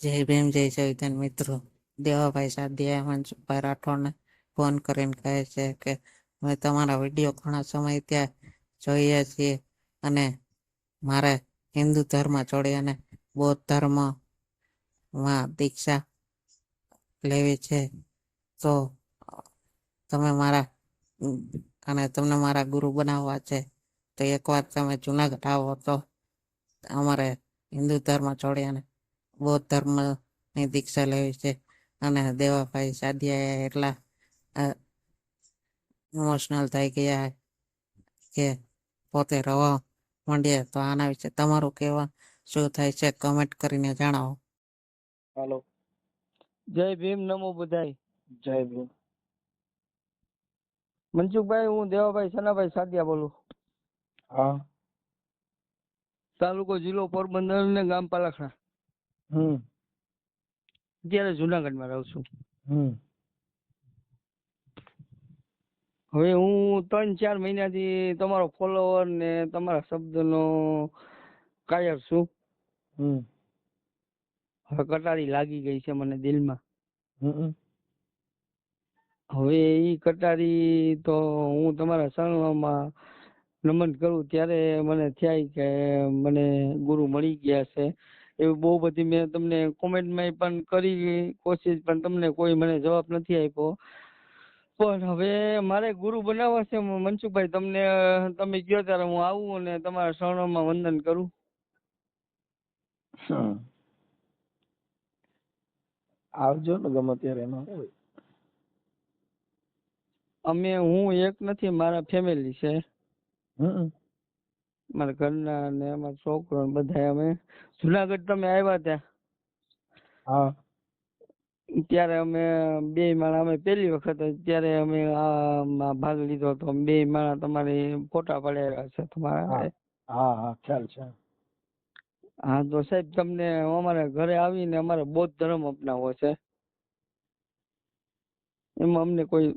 જય ભીમ, જય ચૈતન મિત્રો. દેવાભાઈ સાદિયા મનસુખભાઈ રાઠોડને ફોન કરીને કહે છે કે, અમે તમારા વીડિયો ઘણા સમય ત્યાં જોઈએ છીએ અને મારે હિન્દુ ધર્મ છોડી અને બૌદ્ધ ધર્મમાં દીક્ષા લેવી છે. તો તમે મારા, અને તમને મારા ગુરુ બનાવવા છે. તો એકવાર તમે જુનાગઢ આવો તો અમારે હિન્દુ ધર્મ છોડી અને બૌદ્ધ ધર્મની દીક્ષા લેવી છે. અને દેવાભાઈ સાદિયા એટલા ઇમોશનલ થઈ ગયા કે પોતે રવા માંડ્યા. તો આના વિશે તમારું કહેવા શું થાય છે? કમેન્ટ કરીને જણાવો. હાલો. જય ભીમ નમો બધાય. જય ભીમ. મનસુખભાઈ હું દેવાભાઈ સનાભાઈ સાદિયા બોલું. હા. તાલુકો જિલ્લો પોરબંદર ને ગામ પાલાખણા. હમ. અત્યારે જુનાગઢમાં રહું છું. હમ. હવે હું ત્રણ ચાર મહિનાથી તમારો ફોલોવર ને તમારા શબ્દનો કાયર છું. હમ. હવે કટારી લાગી ગઈ છે મને દિલમાં. હવે એ કટારી તો હું તમારા શરણમાં નમન કરું ત્યારે મને થાય કે મને ગુરુ મળી ગયા છે. એવું બહુ બધી મેં તમને કોમેન્ટમાં પણ કરી કોશિશ પણ તમને કોઈ મને જવાબ નથી આપ્યો પણ હવે મારે ગુરુ બનાવવા છે મનસુખભાઈ તમને તમે કહો ત્યારે હું આવું અને તમારા શરણોમાં વંદન કરું. આવજો ને ગમે ત્યારે એમાં હોય. અમે હું એક નથી મારા ફેમિલી છે હમ મારા ઘરના ને અમારા છોકરો ને બધા અમે જુનાગઢ તમે આવ્યા ત્યાં? હા. ત્યારે અમે બે માણા અમે પહેલી વખત ત્યારે અમે આમાં ભાગ લીધો હતો. બે માણા તમારી ફોટા પડેલા છે તમારા હા. હા હા ખ્યાલ છે. હા તો સાહેબ તમને અમારા ઘરે આવીને અમારે બૌદ્ધ ધર્મ અપનાવવો છે. એમાં અમને કોઈ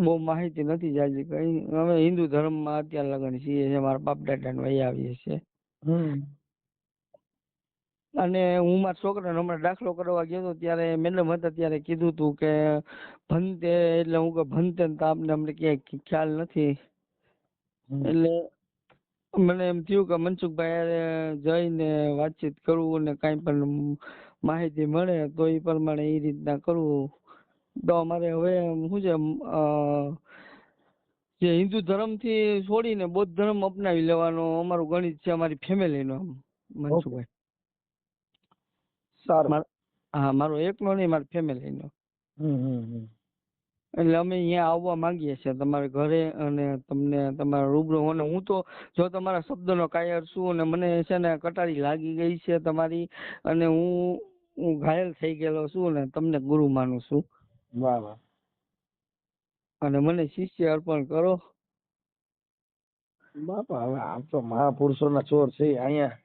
બહુ માહિતી નથી જાજી કઈ. અમે હિન્દુ ધર્મમાં અત્યાર લગન છીએ મારા બાપ દાદા વહી આવીએ છીએ. અને હું મારા છોકરાને હમણાં દાખલો કરવા ગયો હતો ત્યારે મેડમ હતા ત્યારે કીધું હતું કે ભંતે એટલે હું કે ભંતે ને તો આપને અમને ક્યાંય ખ્યાલ નથી. એટલે મને એમ થયું કે મનસુખભાઈ જઈને વાતચીત કરવું અને કાંઈ પણ માહિતી મળે તો એ પ્રમાણે એ રીતના કરવું. તો અમારે હવે શું છે જે હિન્દુ ધર્મથી છોડીને બૌદ્ધ ધર્મ અપનાવી લેવાનો અમારું ગણિત છે અમારી ફેમિલીનો મનસુખભાઈ. સારું. હા મારો એકનો નહીં મારી ફેમિલીનો. એટલે અમે અહીંયા આવવા માંગીએ છીએ તમારે ઘરે અને તમને તમારા રૂબરૂ. અને હું તો જો તમારા શબ્દનો કાયર છું અને મને છે ને કટારી લાગી ગઈ છે તમારી અને હું હું ઘાયલ થઈ ગયેલો છું ને તમને ગુરુ માનું છું. વાહ વાહ. અને મને શિષ્ય અર્પણ કરો. બાપા હવે આમ તો મહાપુરુષોના ચોર છે. અહીંયા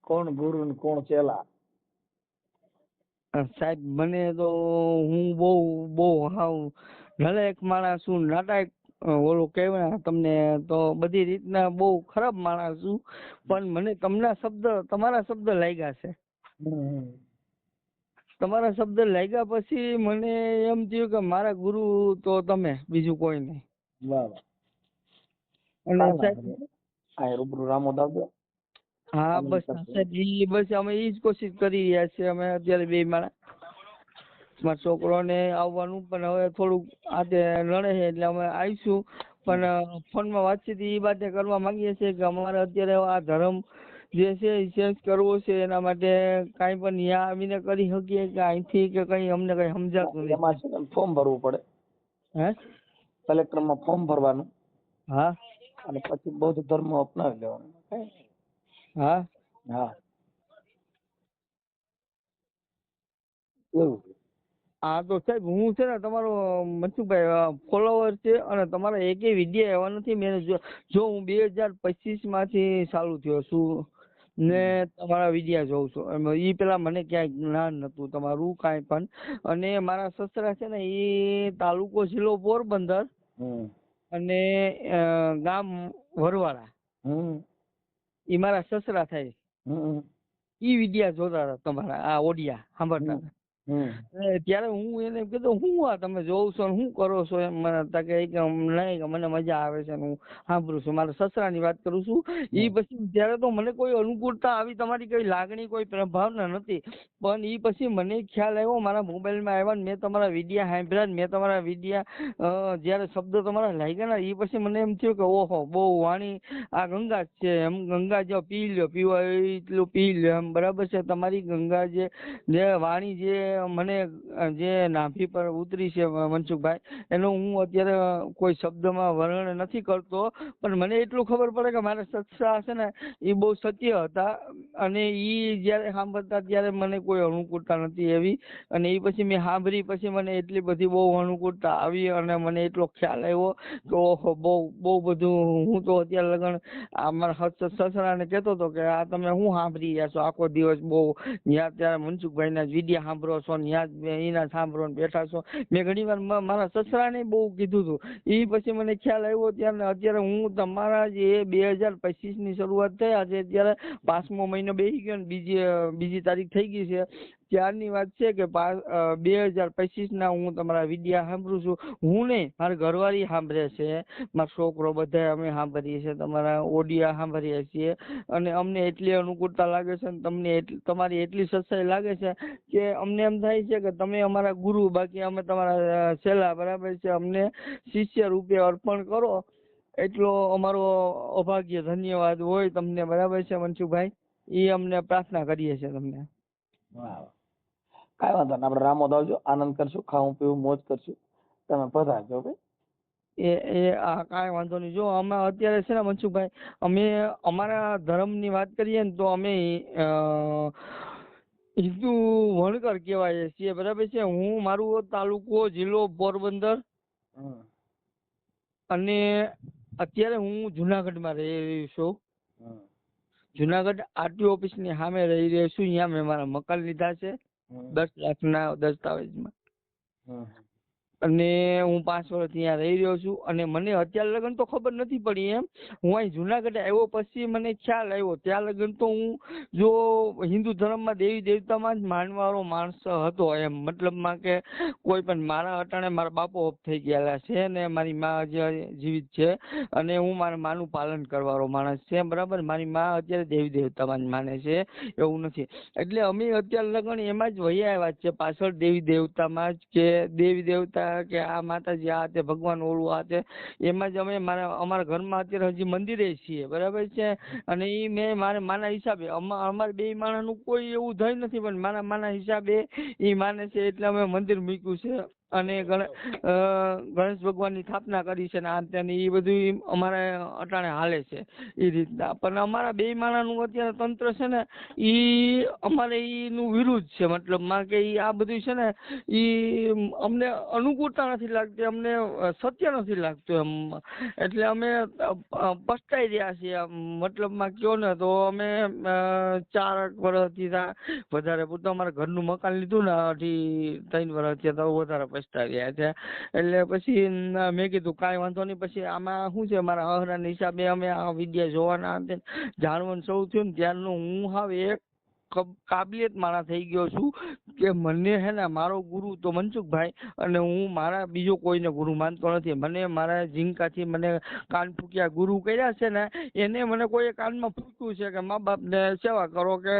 કોણ ગુરુ ને કોણ ચેલા? સાહેબ મને તો હું બહુ બહુ હાવ નલાયક માણસ છું નાટાયક ઓલો કહેવાય તમને તો બધી રીતના બહુ ખરાબ માણસ છું. પણ મને તમના શબ્દ તમારા શબ્દ લાગ્યા છે. તમારા શબ્દ લાગ્યા પછી મને એમ થયું કે મારા ગુરુ તો તમે બીજું કોઈ નહીં. હા, બસ સાહેબજી બસ અમે એ જ કોશિશ કરી રહ્યા છીએ. અમે અત્યારે બે માણા મારા છોકરોને આવવાનું પણ હવે થોડુંક આજે નડે છે એટલે અમે આવીશું. પણ ફોનમાં વાતચીત એ બાતે કરવા માંગીએ છીએ કે અમારે અત્યારે આ ધર્મ જે છે એ ચેન્જ કરવો છે એના માટે કાંઈ પણ ન્યા આવીને કરી શકીએ કે અહીંથી કે કંઈ અમને કંઈ સમજાતું નથી એમાં છે ફોર્મ ભરવું પડે. હે? કલેક્ટરમાં ફોર્મ ભરવાનું. હા. અને પછી બૌદ્ધ ધર્મ અપનાવી લેવાનો. હા. હા. એવું. હા તો સાહેબ હું છે ને તમારો મનસુખભાઈ ફોલોવર છે અને તમારા એકેય વીડિયો એવા નથી મેં જો જો હું બે હજાર પચીસમાંથી ચાલુ થયો છું. ને તમારા વિડિયા જોઉં છું. ઈ પેલા મને ક્યાંય જ્ઞાન નતું તમારું કાંઈ પણ. અને મારા સસરા છે ને એ તાલુકો જિલ્લો પોરબંદર અને ગામ વરવાળા એ ઈ મારા સસરા થાય. ઈ વિડિયા જોતા હતા તમારા આ ઓડિયા સાંભળતા હતા. હમ. ત્યારે હું એને કીધું હું આ તમે જોવ છો ને શું કરો છો? એમ મને તા કે કે નહીં મને મજા આવે છે ને હું સાંભળું છું. મારા સસરાની વાત કરું છું. એ પછી ત્યારે તો મને કોઈ અનુકૂળતા આવી તમારી કઈ લાગણી કોઈ પ્રભાવના નથી. પણ એ પછી મને ખ્યાલ આવ્યો મારા મોબાઈલમાં આવ્યા ને મેં તમારા વિડિયા સાંભળ્યા મેં તમારા વિડિયા જ્યારે શબ્દો તમારા લાગ્યા ને એ પછી મને એમ થયું કે ઓહો બહુ વાણી આ ગંગા જ છે. એમ ગંગા જો પી લ્યો પીવા એટલું પી લ્યો. એમ બરાબર છે તમારી ગંગા જે વાણી જે મને જે નાભી પર ઉતરી છે મનસુખભાઈ, એનો હું અત્યારે કોઈ શબ્દમાં વર્ણન નથી કરતો, પણ મને એટલું ખબર પડે કે મારા સત્સા છે ને એ બહુ સત્ય હતા. અને એ જ્યારે સાંભળતા ત્યારે મને કોઈ અનુકૂળતા નથી એવી. અને એ પછી મેં સાંભળી, પછી મને એટલી બધી બહુ અનુકૂળતા આવી અને મને એટલો ખ્યાલ આવ્યો કે ઓહો, બહુ બહુ બધું હું તો અત્યારે લગન આ મારા સસરાને કહેતો હતો કે આ તમે હું સાંભળી રહ્યા છો? આખો દિવસ બહુ ત્યાં ત્યારે મનસુખભાઈના વિડિયા સાંભળો છો ને ત્યાં એના સાંભળો ને બેઠા છો. મેં ઘણી વાર મારા સસરાને બહુ કીધું હતું એ પછી મને ખ્યાલ આવ્યો ત્યારે અત્યારે હું તમારા જે બે હજાર પચીસની શરૂઆત થઈ આજે અત્યારે પાંચમો મહિનો બેસી ગયો ને બીજી બીજી તારીખ થઈ ગઈ છે. ત્યારની વાત છે કે બે હજાર પચીસ ના હું તમારા વિડિયા સાંભળું છું. હું નહીં, મારા ઘરવાળી સાંભળે છે. મારો છોકરો બધા અમે સાંભળીએ છીએ, તમારા ઓડિયા સાંભળીએ છીએ. અને અમને એટલી અનુકૂળતા લાગે છે અને તમને તમારી એટલી સચ્ચાઈ લાગે છે કે અમને એમ થાય છે કે તમે અમારા ગુરુ, બાકી અમે તમારા છેલ્લા બરાબર છે. અમને શિષ્ય રૂપે અર્પણ કરો. એટલો અમારો અભાગ્ય, ધન્યવાદ હોય તમને બરાબર છે મનસુખભાઈ. એ અમને પ્રાર્થના કરીએ છીએ તમને. વાહ. કાંઈ વાંધો નહીં. આપણે રામોદ આવજો આનંદ કરશું ખાવું પીવું મોજ કરશું. તમે પધારજો ભાઈ એ એ આ કાંઈ વાંધો નહીં. જો અમે અત્યારે છે ને મનસુખભાઈ અમે અમારા ધર્મની વાત કરીએ ને તો અમે હિન્દુ વણકર કહેવાય છીએ. બરાબર છે? હું મારું તાલુકો જિલ્લો પોરબંદર. અને અત્યારે હું જુનાગઢમાં રહી રહ્યો છું. જુનાગઢ આરટીઓ ઓફિસની સામે રહી રહ્યો છું. અહીંયા મેં મારા મકાન લીધા છે. દસ લાખના દસ્તાવેજમાં. અને હું પાંચ વર્ષ ત્યાં રહી રહ્યો છું. અને મને અત્યાર લગન તો ખબર નથી પડી એમ. હું અહીં જુનાગઢ આવ્યો પછી મને ખ્યાલ આવ્યો. ત્યાં લગન તો હું જો હિન્દુ ધર્મમાં દેવી દેવતામાં જ માનવાળો માણસ હતો એમ. મતલબમાં કે કોઈ પણ મારા અટાણે મારા બાપો ઓફ થઈ ગયેલા છે ને મારી મા જે જીવિત છે અને હું મારા માનું પાલન કરવાળો માણસ છે. બરાબર? મારી મા અત્યારે દેવી દેવતામાં જ માને છે. એવું નથી. એટલે અમે અત્યાર લગન એમાં જ વહી આવ્યા છે. પાછળ દેવી દેવતામાં જ કે દેવી દેવતા કે આ માતાજી આ તે ભગવાન ઓલું આ તે એમાં જ અમે મારા, અમારા ઘરમાં અત્યારે હજી મંદિરે છીએ, બરાબર છે? અને એ મેં મારા, માના હિસાબે અમારા અમારે બે માણસનું કોઈ એવું થઈ નથી, પણ મારા, માના હિસાબે એ માને છે, એટલે અમે મંદિર મૂક્યું છે. અને ગણેશ ભગવાનની સ્થાપના કરી છે ને આ તે એ બધું અમારે અટાણે હાલે છે એ રીતના. પણ અમારા બે માણાનું અત્યારે તંત્ર છે ને એ અમારે એનું વિરુદ્ધ છે. મતલબમાં કે એ આ બધું છે ને એ અમને અનુકૂળતા નથી લાગતી, અમને સત્ય નથી લાગતું એમ. એટલે અમે પસ્તાઈ રહ્યા છીએ મતલબમાં કયો ને, તો અમે ચાર વર્ષથી વધારે પૂરતું અમારા ઘરનું મકાન લીધું ને, અઢી, ત્રણ વર્ષથી તો વધારે પસ્તાઈ રહ્યા છે એટલે પછી, મેં કીધું, કાંઈ વાંધો નહીં. પછી આમાં શું છે, મારા અહરાના હિસાબે અમે આ વિદ્યા જોવાના જાણવાનું સૌ થયું ને, ત્યારનું હું હાવ એક કાબિલિયત માણા થઈ ગયો છું કે મને હે ને મારો ગુરુ તો મનસુખભાઈ અને હું મારા બીજો કોઈને ગુરુ માનતો નથી. મને મારા ઝીંકાથી મને કાન ફૂક્યા ગુરુ કર્યા છે ને એને મને કોઈ કાનમાં ફૂક્યું છે કે મા બાપને સેવા કરો કે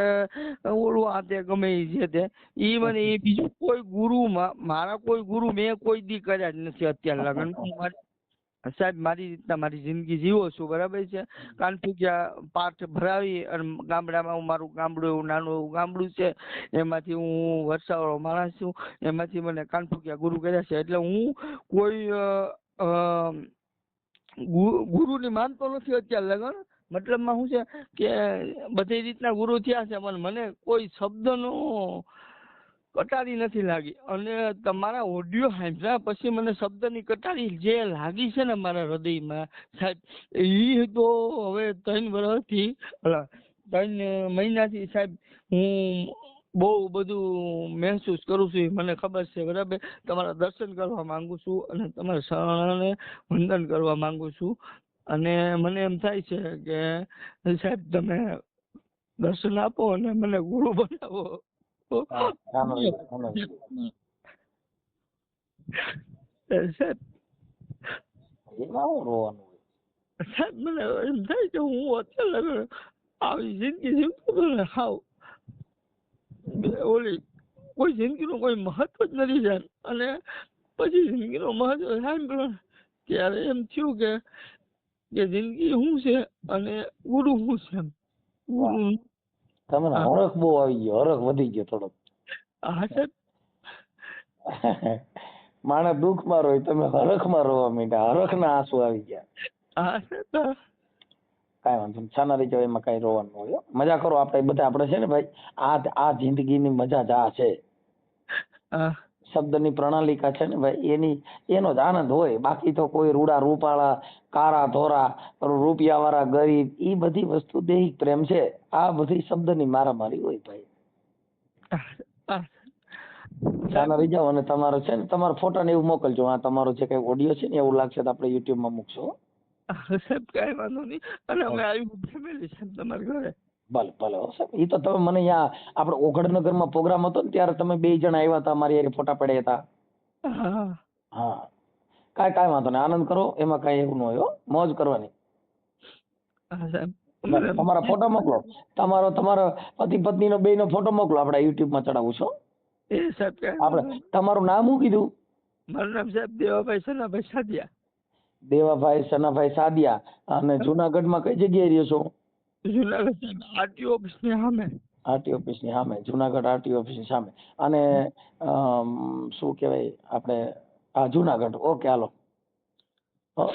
ઓલું આ તે ગમે એ છે તે. એ મને એ બીજું કોઈ ગુરુ મા- મારા કોઈ ગુરુ મેં કોઈ દી કર્યા જ નથી અત્યાર લગન સાહેબ, મારી રીતના મારી જિંદગી જીવો છું, બરાબર છે? કાન ફૂક્યા પાઠ ભરાવી અને ગામડામાં હું મારું ગામડું, એવું નાનું એવું ગામડું છે, એમાંથી હું વરસાવાળો માણસ છું, એમાંથી મને કાન ગુરુ કર્યા છે. એટલે હું કોઈ ગુરુની માનતો નથી અત્યારે લગન. મતલબમાં શું છે કે, બધી રીતના ગુરુ થયા છે, પણ મને કોઈ શબ્દનો કટારી નથી લાગી. અને તમારા ઓડિયો સાંભળ્યા પછી મને શબ્દની કટારી જે લાગી છે ને મારા હૃદયમાં, સાહેબ એ તો હવે ત્રણ વર્ષથી ત્રણ મહિનાથી સાહેબ, હું બહુ બધું મહેસૂસ કરું છું મને ખબર છે, બરાબર? તમારા દર્શન કરવા માંગુ છું અને તમારા શરણને વંદન કરવા માંગુ છું. અને મને એમ થાય છે કે, સાહેબ, તમે દર્શન આપો અને મને ગુરુ બનાવો. સાહેબ એમાં હું રોવાનું સાહેબ મને એમ થાય કે હું અત્યારે આવી જિંદગી જીવતો હતો ને હાવ ઓલી કોઈ જિંદગીનું કોઈ મહત્વ જ નથી જાણ અને પછી જિંદગીનો મહત્વ સાંભળ્યો ત્યારે એમ થયું કે કે જિંદગી શું છે અને ગુરુ શું છે એમ ગુરુ તમને. હરખ બહુ આવી ગયો હરખ વધી ગયો થોડોક. હા સર માણસ દુઃખમાં રોય તમે હરખમાં રોવા માંડ્યા હરખના આંસુ આવી ગયા. હા કાંઈ વાંધો નહીં છાના રહી એમાં કાંઈ રોવાનું હોય મજા કરો આપણે બધા આપણે છે ને ભાઈ આ આ જિંદગીની મજા જ આ છે. શબ્દની પ્રણાલિકા છે ને ભાઈ એની એનો જ આનંદ હોય. બાકી તો કોઈ રૂડા રૂપાળા કારા ધોરા રૂપિયા વાળા ગરીબ ઈ બધી વસ્તુ દૈહિક પ્રેમ છે. આ બધી શબ્દની મારામારી હોય ભાઈ. રહી જાવ અને તમારો છે ને તમારો ફોટો ને એવું મોકલજો. આ તમારો જે કઈ ઓડિયો છે ને એવું લાગશે તો આપણે યુટ્યુબમાં મૂકશો સાહેબ કઈ વાંધો નહીં. અને અમે આવી ફેમિલી છે તમારા ઘરે. ભલે ભલે સાહેબ. એ તો તમે મને અહીંયા આપણે ઓગણનગરમાં પ્રોગ્રામ હતો ને ત્યારે તમે બે જણા આવ્યા હતા મારી હારે ફોટા પડ્યા હતા. હા. કાંઈ કાંઈ વાંધો નહીં. આનંદ કરો એમાં કાંઈ એવું ન હોય હો. મોજ કરવાની. હા સાહેબ. તમારા ફોટો મોકલો. તમારો તમારો પતિ પત્નીનો બેયનો ફોટો મોકલો આપણે યુટ્યુબમાં ચડાવું છું એ સાહેબ આપણે તમારું નામ શું કીધું? મારું નામ સાહેબ દેવાભાઈ સનાભાઈ સાદિયા. દેવાભાઈ સનાભાઈ સાદિયા. અને જુનાગઢમાં કઈ જગ્યાએ રહ્યો છો? જુનાગઢ આરટીઓ ઓફિસની સામે. આરટી ઓફિસની સામે જુનાગઢ આરટી ઓફિસની સામે. અને શું કહેવાય આપણે આ જુનાગઢ. ઓકે હાલો.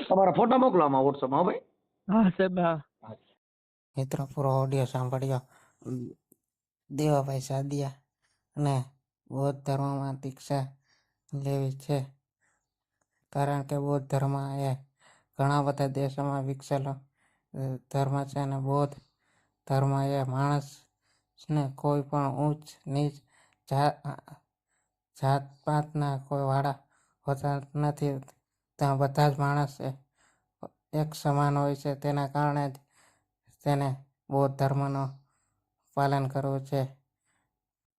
તમારા ફોટા મોકલો આમાં વોટ્સઅપમાં હો ભાઈ. હા સાહેબ હા. મિત્રો, પૂરો ઓડિયો સાંભળ્યો. દેવાભાઈ સાદિયા અને બૌદ્ધ ધર્મમાં દીક્ષા લેવી છે. કારણ કે બૌદ્ધ ધર્મ એ ઘણા બધા દેશોમાં વિકસેલો ધર્મ છે અને બૌદ્ધ ધર્મ એ માણસને કોઈ પણ ઊંચ, નીચ જાત પાતના કોઈ વાળા હોતા નથી. ત્યાં બધા જ માણસ એક સમાન હોય છે. તેના કારણે જ તેને બૌદ્ધ ધર્મનું પાલન કરવું છે.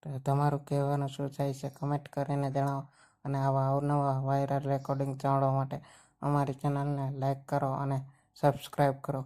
તો તમારું કહેવાનું શું થાય છે? કમેન્ટ કરીને જણાવો અને આવા અવનવા વાયરલ રેકોર્ડિંગ જાણવા માટે અમારી ચેનલને લાઈક કરો અને સબસ્ક્રાઈબ કરો.